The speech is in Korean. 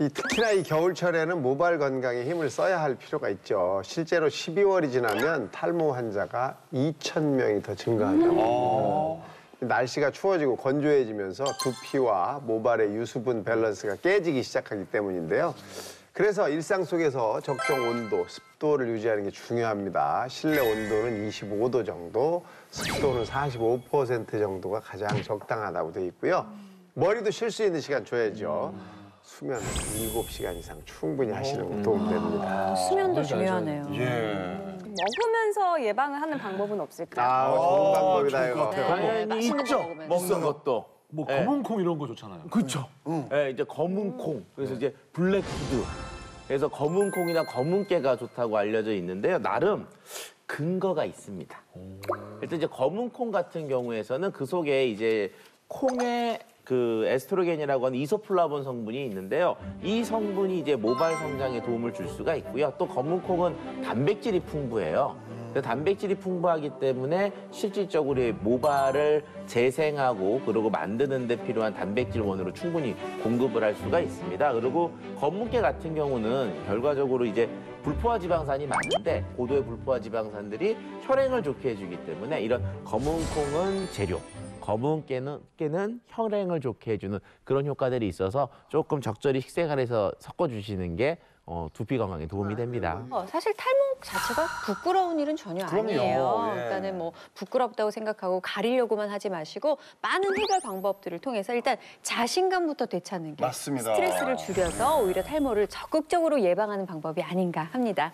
이 특히나 이 겨울철에는 모발 건강에 힘을 써야 할 필요가 있죠. 실제로 12월이 지나면 탈모 환자가 2천 명이 더 증가한다고 합니다. 날씨가 추워지고 건조해지면서 두피와 모발의 유수분 밸런스가 깨지기 시작하기 때문인데요. 그래서 일상 속에서 적정 온도, 습도를 유지하는 게 중요합니다. 실내 온도는 25도 정도, 습도는 45% 정도가 가장 적당하다고 돼 있고요. 머리도 쉴 수 있는 시간 줘야죠. 수면 7시간 이상 충분히 하시는 거 도움 됩니다. 수면도 중요하네요. 예. 먹으면서 예방을 하는 방법은 없을까요? 아, 좋은 방법이다, 이거. 같아요. 네, 당연히 맛있는 있죠. 먹으면. 먹는 것도. 뭐 예. 검은 콩 이런 거 좋잖아요. 그렇죠. 예, 이제 검은 콩. 그래서 이제 블랙푸드. 그래서 검은 콩이나 검은 깨가 좋다고 알려져 있는데요. 나름 근거가 있습니다. 일단 이제 검은 콩 같은 경우에서는 그 속에 이제 콩의 그 에스트로겐이라고 하는 이소플라본 성분이 있는데요. 이 성분이 이제 모발 성장에 도움을 줄 수가 있고요. 또 검은 콩은 단백질이 풍부해요. 그 단백질이 풍부하기 때문에 실질적으로 이 모발을 재생하고 그리고 만드는 데 필요한 단백질 원으로 충분히 공급을 할 수가 있습니다. 그리고 검은깨 같은 경우는 결과적으로 이제 불포화 지방산이 많은데 고도의 불포화 지방산들이 혈행을 좋게 해주기 때문에 이런 검은 콩은 재료, 검은 깨는, 깨는 혈행을 좋게 해주는 그런 효과들이 있어서 조금 적절히 식생활에서 섞어주시는 게 어, 두피 건강에 도움이 됩니다. 어, 사실 탈모 자체가 부끄러운 일은 전혀 그럼요. 아니에요. 예. 그러니까는 뭐 부끄럽다고 생각하고 가리려고만 하지 마시고 많은 해결 방법들을 통해서 일단 자신감부터 되찾는 게 맞습니다. 스트레스를 줄여서 오히려 탈모를 적극적으로 예방하는 방법이 아닌가 합니다.